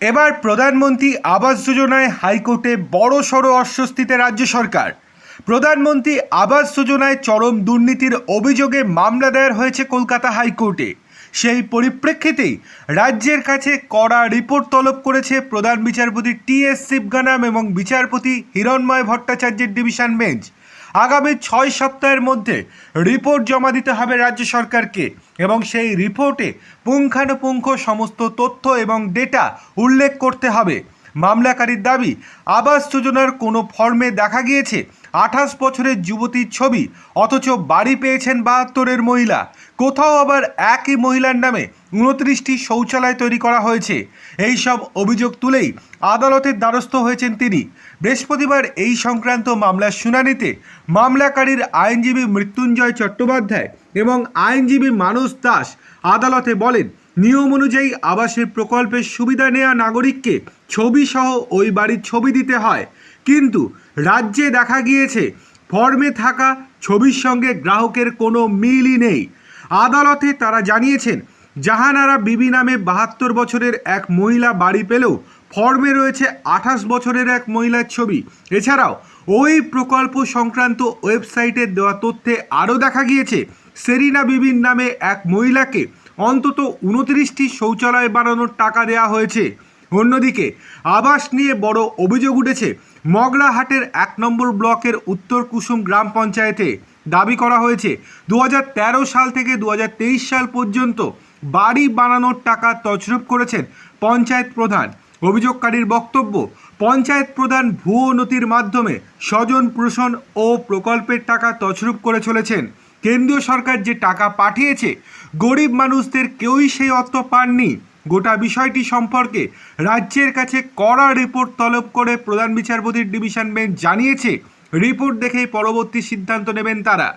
এবার প্রধানমন্ত্রী আবাস যোজনায় হাইকোর্টে বড় সড়ো অস্বস্তিতে রাজ্য সরকার। প্রধানমন্ত্রী আবাস যোজনায় চরম দুর্নীতির অভিযোগে মামলা দায়ের হয়েছে কলকাতা হাইকোর্টে। সেই পরিপ্রেক্ষিতেই রাজ্যের কাছে কড়া রিপোর্ট তলব করেছে প্রধান বিচারপতি টি এস শিবগানাম এবং বিচারপতি হিরণময় ভট্টাচার্যের ডিভিশন বেঞ্চ। আগামী ছয় সপ্তাহের মধ্যে রিপোর্ট জমা দিতে হবে রাজ্য সরকারকে এবং সেই রিপোর্টে পুঙ্খানুপুঙ্খ সমস্ত তথ্য এবং ডেটা উল্লেখ করতে হবে। মামলাকারীর দাবি, আবাস যোজনার কোনো ফর্মে দেখা গিয়েছে আঠাশ বছরের যুবতীর ছবি, অথচ বাড়ি পেয়েছেন বাহাত্তরের মহিলা। কোথাও আবার একই মহিলার নামে উনত্রিশটি শৌচালয় তৈরি করা হয়েছে। এই সব অভিযোগ তুলেই আদালতের দ্বারস্থ হয়েছেন তিনি। বৃহস্পতিবার এই সংক্রান্ত মামলার শুনানিতে মামলাকারীর আইনজীবী মৃত্যুঞ্জয় চট্টোপাধ্যায় এবং আইনজীবী মানস দাস আদালতে বলেন, নিয়ম অনুযায়ী আবাসের প্রকল্পের সুবিধা নেওয়া নাগরিককে ছবি সহ ওই বাড়ির ছবি দিতে হয়। কিন্তু রাজ্যে দেখা গিয়েছে, ফর্মে থাকা ছবির সঙ্গে গ্রাহকের কোনো মিলই নেই। আদালতে তারা জানিয়েছেন, জাহানারা বিবি নামে বাহাত্তর বছরের এক মহিলা বাড়ি পেলেও ফর্মে রয়েছে আঠাশ বছরের এক মহিলার ছবি। এছাড়াও, ওই প্রকল্প সংক্রান্ত ওয়েবসাইটে দেওয়া তথ্যে আরও দেখা গিয়েছে, সেরিনা বিবির নামে এক মহিলাকে অন্তত উনত্রিশটি শৌচালয় বানানোর টাকা দেওয়া হয়েছে। অন্যদিকে আবাস নিয়ে বড় অভিযোগ উঠেছে। মগরাহাটের এক নম্বর ব্লকের উত্তর কুসুম গ্রাম পঞ্চায়েতে দাবি করা হয়েছে দু হাজার তেরো সাল থেকে দু হাজার তেইশ সাল পর্যন্ত বাড়ি বানানোর টাকা তছরূপ করেছেন পঞ্চায়েত প্রধান। অভিযোগকারীর বক্তব্য, পঞ্চায়েত প্রধান ভুয়ো নথির মাধ্যমে স্বজন পোষণ ও প্রকল্পের টাকা তছরূপ করে চলেছেন। কেন্দ্রীয় সরকার যে টাকা পাঠিয়েছে, গরিব মানুষদের কেউই সেই অর্থ পাননি। গোটা বিষয়টি সম্পর্কে রাজ্যের কাছে কড়া রিপোর্ট তলব করে প্রধান বিচারপতির ডিভিশন বেঞ্চ জানিয়েছে। রিপোর্ট দেখেই পরবর্তী সিদ্ধান্ত নেবেন তারা।